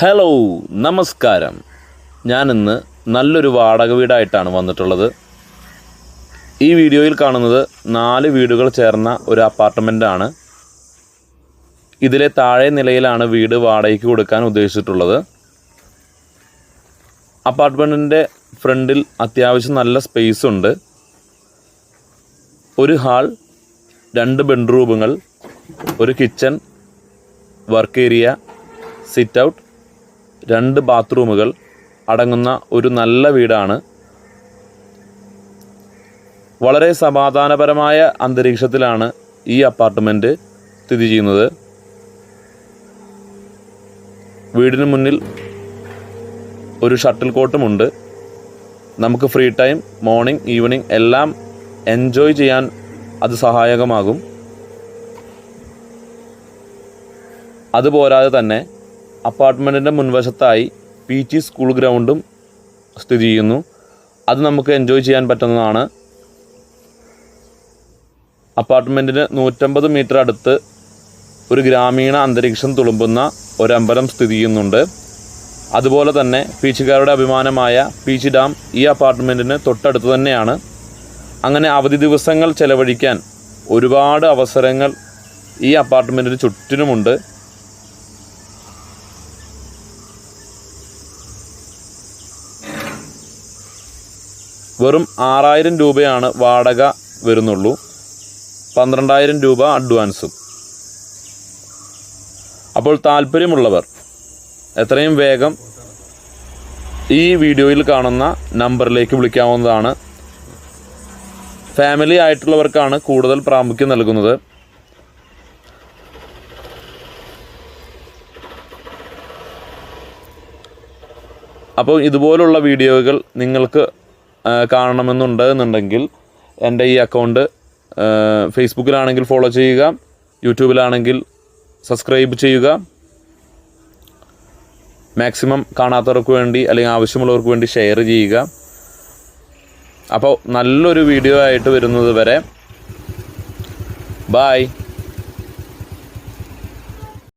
Hello നമസ്കാരം. ഞാനിന്ന് നല്ലൊരു വാടക വീടായിട്ടാണ് വന്നിട്ടുള്ളത്. ഈ വീഡിയോയിൽ കാണുന്നത് നാല് വീടുകൾ ചേർന്ന ഒരു അപ്പാർട്ട്മെന്റാണ് ഇതിലെ താഴെ നിലയിലാണ് വീട് വാടകയ്ക്ക് കൊടുക്കാൻ ഉദ്ദേശിച്ചിട്ടുള്ളത്. അപ്പാർട്ട്മെന്റിന്റെ ഫ്രണ്ടിൽ അത്യാവശ്യം നല്ല സ്പേസ് ഉണ്ട്. ഒരു ഹാൾ രണ്ട് ബെഡ്റൂമുകൾ ഒരു kitchen work area sit out രണ്ട് ബാത്റൂമുകൾ അടങ്ങുന്ന ഒരു നല്ല വീടാണ്. വളരെ സമാധാനപരമായ അന്തരീക്ഷത്തിലാണ് ഈ അപ്പാർട്ട്മെന്റ് സ്ഥിതി ചെയ്യുന്നത്. വീടിന് മുന്നിൽ ഒരു ഷട്ടിൽ കോട്ടുമുണ്ട് നമുക്ക് ഫ്രീ ടൈം മോർണിംഗ് ഈവനിങ് എല്ലാം എൻജോയ് ചെയ്യാൻ അത് സഹായകമാകും. അതുപോരാതെ തന്നെ അപ്പാർട്ട്മെന്റിന്റെ മുൻവശത്തായി പി ടി സ്കൂൾ ഗ്രൗണ്ടും സ്ഥിതി ചെയ്യുന്നു. അത് നമുക്ക് എൻജോയ് ചെയ്യാൻ പറ്റുന്നതാണ്. അപ്പാർട്ട്മെന്റിന് നൂറ്റമ്പത് മീറ്റർ അടുത്ത് ഒരു ഗ്രാമീണ അന്തരീക്ഷം തുളുമ്പുന്ന ഒരമ്പലം സ്ഥിതി ചെയ്യുന്നുണ്ട്. അതുപോലെ തന്നെ പീച്ചുകാരുടെ അഭിമാനമായ പീച്ച് ഡാം ഈ അപ്പാർട്ട്മെന്റിന് തൊട്ടടുത്ത് തന്നെയാണ്. അങ്ങനെ അവധി ദിവസങ്ങൾ ചെലവഴിക്കാൻ ഒരുപാട് അവസരങ്ങൾ ഈ അപ്പാർട്ട്മെന്റിന് ചുറ്റിനുമുണ്ട്. വെറും ആറായിരം രൂപയാണ് വാടക വരുന്നുള്ളൂ. പന്ത്രണ്ടായിരം രൂപ അഡ്വാൻസും. അപ്പോൾ താല്പര്യമുള്ളവർ എത്രയും വേഗം ഈ വീഡിയോയിൽ കാണുന്ന നമ്പറിലേക്ക് വിളിക്കാവുന്നതാണ്. ഫാമിലി ആയിട്ടുള്ളവർക്കാണ് കൂടുതൽ പ്രാമുഖ്യം നൽകുന്നത്. അപ്പോൾ ഇതുപോലുള്ള വീഡിയോകൾ നിങ്ങൾക്ക് കാണണമെന്നുണ്ട് എന്നുണ്ടെങ്കിൽ എന്റെ ഈ അക്കൗണ്ട് ഫേസ്ബുക്കിലാണെങ്കിൽ ഫോളോ ചെയ്യുക യൂട്യൂബിലാണെങ്കിൽ സബ്സ്ക്രൈബ് ചെയ്യുക. മാക്സിമം കാണാത്തവർക്ക് വേണ്ടി അല്ലെങ്കിൽ ആവശ്യമുള്ളവർക്ക് വേണ്ടി ഷെയർ ചെയ്യുക. അപ്പോൾ നല്ലൊരു വീഡിയോ ആയിട്ട് വരുന്നത് വരെ. ബായ്